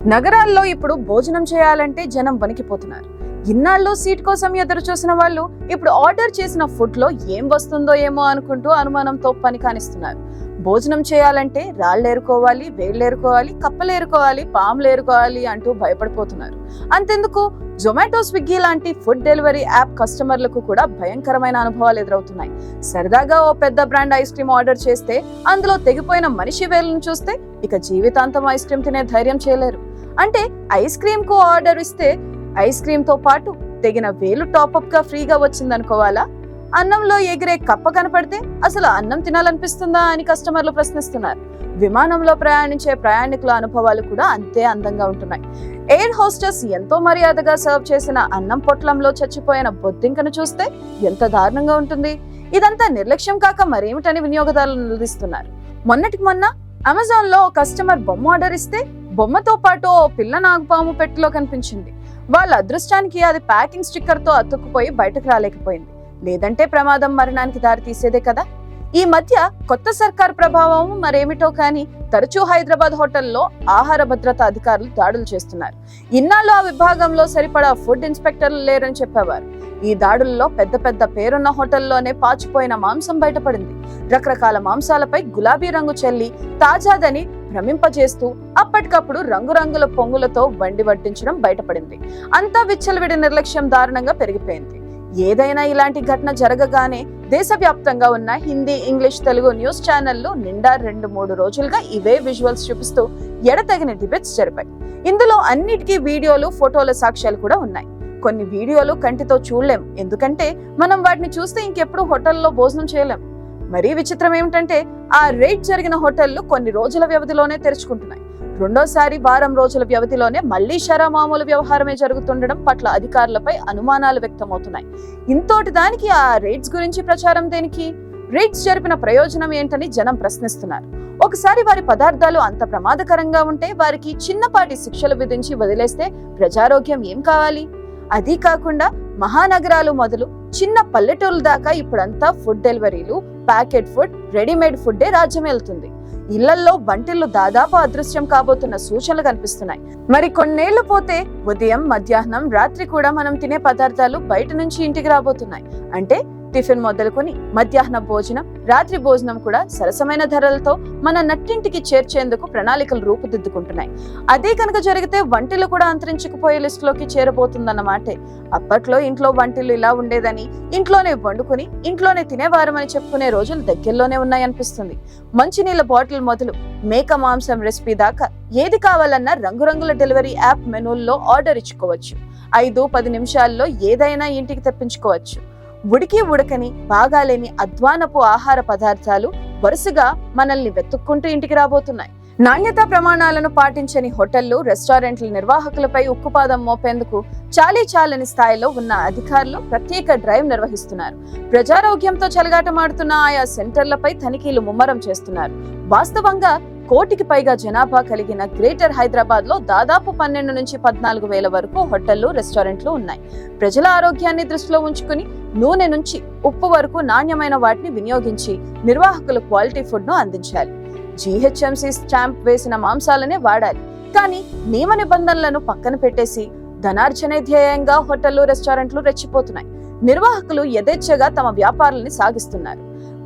నగరాల్లో ఇప్పుడు భోజనం చేయాలంటే జనం వణికిపోతున్నారు. ఇన్నాళ్ళు సీట్ కోసం ఎదురు చూసిన వాళ్ళు ఇప్పుడు ఆర్డర్ చేసిన ఫుడ్లో ఏం వస్తుందో ఏమో అనుకుంటూ అనుమానంతో పని కానిస్తున్నారు భోజనం చేయాలంటే రాళ్ళు ఏరుకోవాలి వేళ్ళు ఏరుకోవాలి పాములు ఏరుకోవాలి అంటూ భయపడిపోతున్నారు. అంతెందుకు? జొమాటో స్విగ్గీ లాంటి ఫుడ్ డెలివరీ యాప్ కస్టమర్లకు కూడా భయంకరమైన అనుభవాలు ఎదురవుతున్నాయి. సరదాగా ఓ పెద్ద బ్రాండ్ ఐస్ క్రీమ్ ఆర్డర్ చేస్తే అందులో తెగిపోయిన మనిషి వేలను చూస్తే ఇక జీవితాంతం ఐస్ క్రీమ్ తినే ధైర్యం చేయలేరు. అంటే ఐస్ క్రీమ్కు ఆర్డర్ ఇస్తే ఐస్ క్రీమ్తో పాటు తెగిన వేలు టాప్అప్గా ఫ్రీగా వచ్చిందనుకోవాలా? అన్నంలో ఎగిరే కప్ప కనపడితే అసలు అన్నం తినాలనిపిస్తుందా అని కస్టమర్లు ప్రశ్నిస్తున్నారు. విమానంలో ప్రయాణించే ప్రయాణికుల అనుభవాలు కూడా అంతే అందంగా ఉంటున్నాయి. ఎయిర్ హోస్టెస్ ఎంతో మర్యాదగా సర్వ్ చేసిన అన్నం పొట్లంలో చచ్చిపోయిన బొద్దింకను చూస్తే ఎంత దారుణంగా ఉంటుంది. ఇదంతా నిర్లక్ష్యం కాక మరేమిటని వినియోగదారులు నిలదీస్తున్నారు. మొన్నటికి మొన్న అమెజాన్లో కస్టమర్ బొమ్మ ఆర్డర్ ఇస్తే బొమ్మతో పాటు ఓ పిల్ల నాగుపాము పెట్టెలో కనిపించింది. వాళ్ళ అదృష్టానికి అది ప్యాకింగ్ స్టిక్కర్తో అతుక్కుపోయి బయటకు రాలేకపోయింది. లేదంటే ప్రమాదం మరణానికి దారి తీసేదే కదా? ఈ మధ్య కొత్త సర్కార్ ప్రభావం మరేమిటో కానీ తరచూ హైదరాబాద్ హోటల్లో ఆహార భద్రత అధికారులు దాడులు చేస్తున్నారు. ఇన్నాళ్ళు ఆ విభాగంలో సరిపడా ఫుడ్ ఇన్స్పెక్టర్లు లేరని చెప్పేవారు. ఈ దాడుల్లో పెద్ద పెద్ద పేరున్న హోటల్లోనే పాచిపోయిన మాంసం బయటపడింది. రకరకాల మాంసాలపై గులాబీ రంగు చెల్లి తాజాదని భ్రమింపజేస్తూ అప్పటికప్పుడు రంగురంగుల పొంగులతో వండి వడ్డించడం బయటపడింది. అంతా విచ్చలవిడి నిర్లక్ష్యం దారుణంగా పెరిగిపోయింది. ఏదైనా ఇలాంటి ఘటన జరగగానే దేశవ్యాప్తంగా ఉన్న హిందీ ఇంగ్లీష్ తెలుగు న్యూస్ ఛానళ్ళు నిండా రెండు మూడు రోజులుగా ఇవే విజువల్స్ చూపిస్తూ ఎడతగిన డిబేట్స్ జరిపాయి. ఇందులో అన్నిటికీ వీడియోలు ఫోటోల సాక్ష్యాలు కూడా ఉన్నాయి. కొన్ని వీడియోలు కంటితో చూడలేం. ఎందుకంటే మనం వాటిని చూస్తే ఇంకెప్పుడు హోటల్లో భోజనం చేయలేం. మరీ విచిత్రం ఏమిటంటే ఆ రేట్ జరిగిన హోటళ్ళు కొన్ని రోజుల వ్యవధిలోనే తెరుచుకుంటున్నాయి. రెండోసారి వారం రోజుల వ్యవధిలోనే మళ్ళీ షరా మామూలు వ్యవహారమే జరుగుతుండడం పట్ల అధికారులపై అనుమానాలు వ్యక్తమవుతున్నాయి. ఇంతోటి దానికి ఆ రేట్స్ గురించి ప్రచారం దేనికి? రేట్స్ జరిపిన ప్రయోజనం ఏంటని జనం ప్రశ్నిస్తున్నారు. ఒకసారి వారి పదార్థాలు అంత ప్రమాదకరంగా ఉంటే వారికి చిన్నపాటి శిక్షలు విధించి వదిలేస్తే ప్రజారోగ్యం ఏం కావాలి? అదీ కాకుండా మహానగరాలు మొదలు చిన్న పల్లెటూరు దాకా ఇప్పుడంతా ఫుడ్ డెలివరీలు ప్యాకెట్ ఫుడ్ రెడీమేడ్ ఫుడ్డే రాజ్యం వెళ్తుంది. ఇళ్ళల్లో వంటిల్లు దాదాపు అదృశ్యం కాబోతున్న సూచనలు కనిపిస్తున్నాయి. మరి కొన్నేళ్ళు పోతే ఉదయం మధ్యాహ్నం రాత్రి కూడా మనం తినే పదార్థాలు బయట నుంచి ఇంటికి రాబోతున్నాయి. అంటే టిఫిన్ మొదలుకొని మధ్యాహ్న భోజనం రాత్రి భోజనం కూడా సరసమైన ధరలతో మన నట్టింటికి చేర్చేందుకు ప్రణాళికలు రూపుదిద్దుకుంటున్నాయి. అదే కనుక జరిగితే వంటిలు కూడా అంతరించుకుపోయే లిస్టులోకి చేరబోతుందన్నమాటే అప్పట్లో ఇంట్లో వంటలు ఇలా ఉండేదని ఇంట్లోనే వండుకుని ఇంట్లోనే తినేవారమని చెప్పుకునే రోజులు దగ్గరలోనే ఉన్నాయనిపిస్తుంది. మంచినీళ్ళ బాటిల్ మొదలు మేక మాంసం రెసిపీ దాకా ఏది కావాలన్నా రంగురంగుల డెలివరీ యాప్ మెనూల్లో ఆర్డర్ ఇచ్చుకోవచ్చు. ఐదు పది నిమిషాల్లో ఏదైనా ఇంటికి తెప్పించుకోవచ్చు. ఉడికి ఉడకని బాగాలేని అధ్వానపు ఆహార పదార్థాలు వరుసగా మనల్ని వెతుక్కుంటూ ఇంటికి రాబోతున్నాయి. నాణ్యతా ప్రమాణాలను పాటించని హోటళ్ళు రెస్టారెంట్ల నిర్వాహకులపై ఉక్కుపాదం మోపేందుకు చాలీ చాలని స్థాయిలో ఉన్న అధికారులు ప్రత్యేక డ్రైవ్ నిర్వహిస్తున్నారు. ప్రజారోగ్యంతో చెలగాటమాడుతున్న ఆయా సెంటర్లపై తనిఖీలు ముమ్మరం చేస్తున్నారు. వాస్తవంగా కోటికి పైగా జనాభా కలిగిన గ్రేటర్ హైదరాబాద్లో దాదాపు పన్నెండు నుంచి పద్నాలుగు వేల వరకు హోటళ్ళు రెస్టారెంట్లు ఉన్నాయి. ప్రజల ఆరోగ్యాన్ని దృష్టిలో ఉంచుకుని నూనె నుంచి ఉప్పు వరకు నాణ్యమైన వాటిని వినియోగించి నిర్వాహకులు క్వాలిటీ ఫుడ్ను అందించాలి. జీహెచ్ఎంసీ స్టాంప్ వేసిన మాంసాలనే వాడాలి. కానీ నియమ నిబంధనలను పక్కన పెట్టేసి ధనార్జనే ధ్యేయంగా హోటళ్ళు రెస్టారెంట్లు రెచ్చిపోతున్నాయి. నిర్వాహకులు యథేచ్ఛగా తమ వ్యాపారాలని సాగిస్తున్నారు.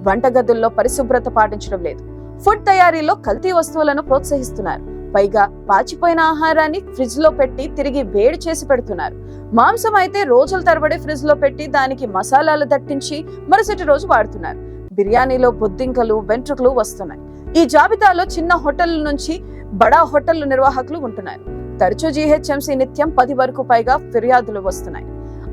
వంటగదుల్లో పరిశుభ్రత పాటించడం లేదు. ఫుడ్ తయారీలో కల్తీ వస్తువులను ప్రోత్సహిస్తున్నారు. పైగా పాచిపోయిన ఆహారాన్ని ఫ్రిడ్జ్లో పెట్టి తిరిగి వేడి చేసి పెడుతున్నారు. మాంసం అయితే రోజుల తరబడి ఫ్రిడ్జ్లో పెట్టి దానికి మసాలాలు దట్టించి మరుసటి రోజు వాడుతున్నారు. బిర్యానీలో బొద్దింకలు వెంట్రుకలు వస్తున్నాయి. ఈ జాబితాలో చిన్న హోటళ్ళ నుంచి బడా హోటళ్ళ నిర్వాహకులు ఉంటున్నారు. తరచూ జీహెచ్ఎంసీ నిత్యం పది వరకు పైగా ఫిర్యాదులు వస్తున్నాయి.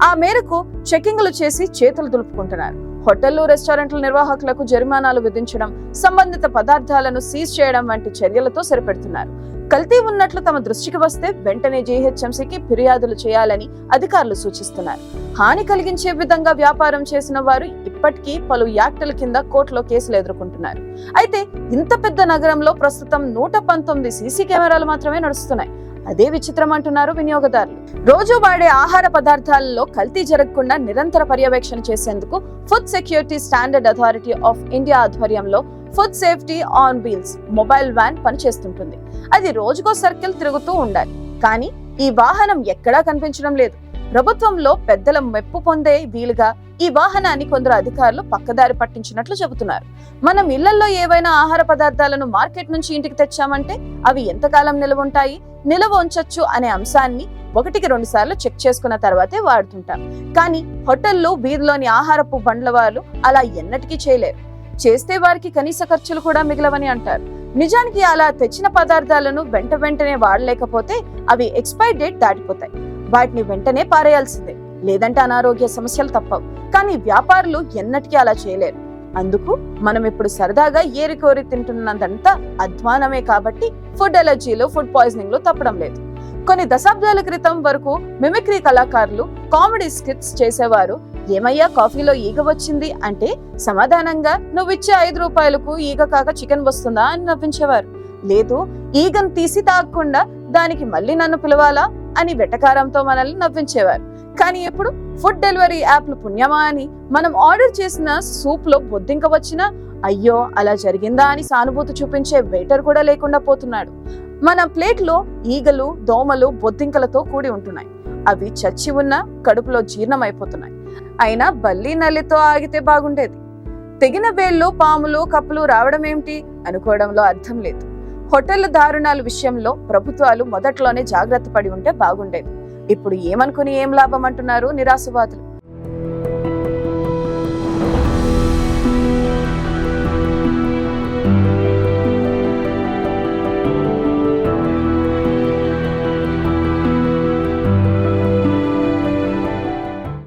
ఆ మేరకు చెకింగ్లు చేసి చేతులు దులుపుకుంటున్నారు. హోటళ్ళు రెస్టారెంట్ల నిర్వాహకులకు జరిమానాలు విధించడం సంబంధిత పదార్థాలను సీజ్ చేయడం వంటి చర్యలతో సరిపెడుతున్నారు. కల్తీ ఉన్నట్లు తమ దృష్టికి వస్తే వెంటనే జీహెచ్ఎంసీకి ఫిర్యాదులు చేయాలని అధికారులు సూచిస్తున్నారు. హాని కలిగించే విధంగా వ్యాపారం చేసిన వారు ఇప్పటికీ పలు యాక్టుల కింద కోర్టులో కేసులు ఎదుర్కొంటున్నారు. అయితే ఇంత పెద్ద నగరంలో ప్రస్తుతం నూట పంతొమ్మిది సీసీ కెమెరాలు మాత్రమే నడుస్తున్నాయి. అదే విచిత్రం అంటున్నారు వినియోగదారులు. రోజు వాడే ఆహార పదార్థాలలో కల్తీ జరగకుండా నిరంతర పర్యవేక్షణ చేసేందుకు food security standard authority of India ఆధ్వర్యంలో food safety on wheels mobile van పనిచేస్తుంటుంది. అది రోజుకో సర్కిల్ తిరుగుతూ ఉండాలి. కానీ ఈ వాహనం ఎక్కడా కనిపించడం లేదు. ప్రభుత్వంలో పెద్దల మెప్పు పొందే వీలుగా ఈ వాహనాన్ని కొందరు అధికారులు పక్కదారి పట్టించినట్లు చెబుతున్నారు. మనం ఇళ్ళలో ఏవైనా ఆహార పదార్థాలను మార్కెట్ నుంచి ఇంటికి తెచ్చామంటే అవి ఎంతకాలం నిల్వ ఉంటాయి నిల్వ ఉంచొచ్చు అనే అంశాన్ని ఒకటికి రెండు సార్లు చెక్ చేసుకున్న తర్వాతే వాడుతుంటాం. కానీ హోటల్లో వీధిలోని ఆహారపు బండ్ల వాళ్ళు అలా ఎన్నటికీ చేయలేరు. చేస్తే వారికి కనీస ఖర్చులు కూడా మిగలవని అంటారు. నిజానికి అలా తెచ్చిన పదార్థాలను వెంట వెంటనే వాడలేకపోతే అవి ఎక్స్పైర్ డేట్ దాటిపోతాయి. వాటిని వెంటనే పారేయాల్సిందే. లేదంటే అనారోగ్య సమస్యలు తప్పవు. కానీ వ్యాపారులు ఎన్నటికీ అలా చేయలేరు. అందుకు మనం ఇప్పుడు సరదాగా ఏరికోరి తింటున్నదంతా అధ్వానమే కాబట్టి ఫుడ్ ఎలర్జీలు ఫుడ్ పాయిజనింగ్లో తప్పడం లేదు. కొన్ని దశాబ్దాల క్రితం వరకు మిమిక్రీ కళాకారులు కామెడీ స్కిట్స్ చేసేవారు. ఏమయ్యా కాఫీలో ఈగ వచ్చింది అంటే సమాధానంగా నువ్వు ఇచ్చే ఐదు రూపాయలకు ఈగ కాక చికెన్ వస్తుందా అని నవ్వించేవారు. లేదు ఈగను తీసి తాగకుండా దానికి మళ్ళీ నన్ను పిలవాలా అని వెటకారంతో మనల్ని నవ్వించేవారు. కానీ ఇప్పుడు ఫుడ్ డెలివరీ యాప్లు పుణ్యమా అని మనం ఆర్డర్ చేసిన సూప్లో బొద్దింక వచ్చినా అయ్యో అలా జరిగిందా అని సానుభూతి చూపించే వెయిటర్ కూడా లేకుండా పోతున్నాడు. మన ప్లేట్లో ఈగలు దోమలు బొద్దింకలతో కూడి ఉంటున్నాయి. అవి చచ్చి ఉన్న కడుపులో జీర్ణమైపోతున్నాయి. అయినా బల్లి నల్లితో ఆగితే బాగుండేది. తెగిన వేళ్ళు పాములు కప్పులు రావడం ఏమిటి? అనుకోవడంలో అర్థం లేదు. హోటళ్ళ దారుణాల విషయంలో ప్రభుత్వాలు మొదట్లోనే జాగ్రత్త పడి ఉంటే బాగుండేది. ఇప్పుడు ఏమనుకుని ఏం లాభం అంటున్నారు? నిరాశవాదులు.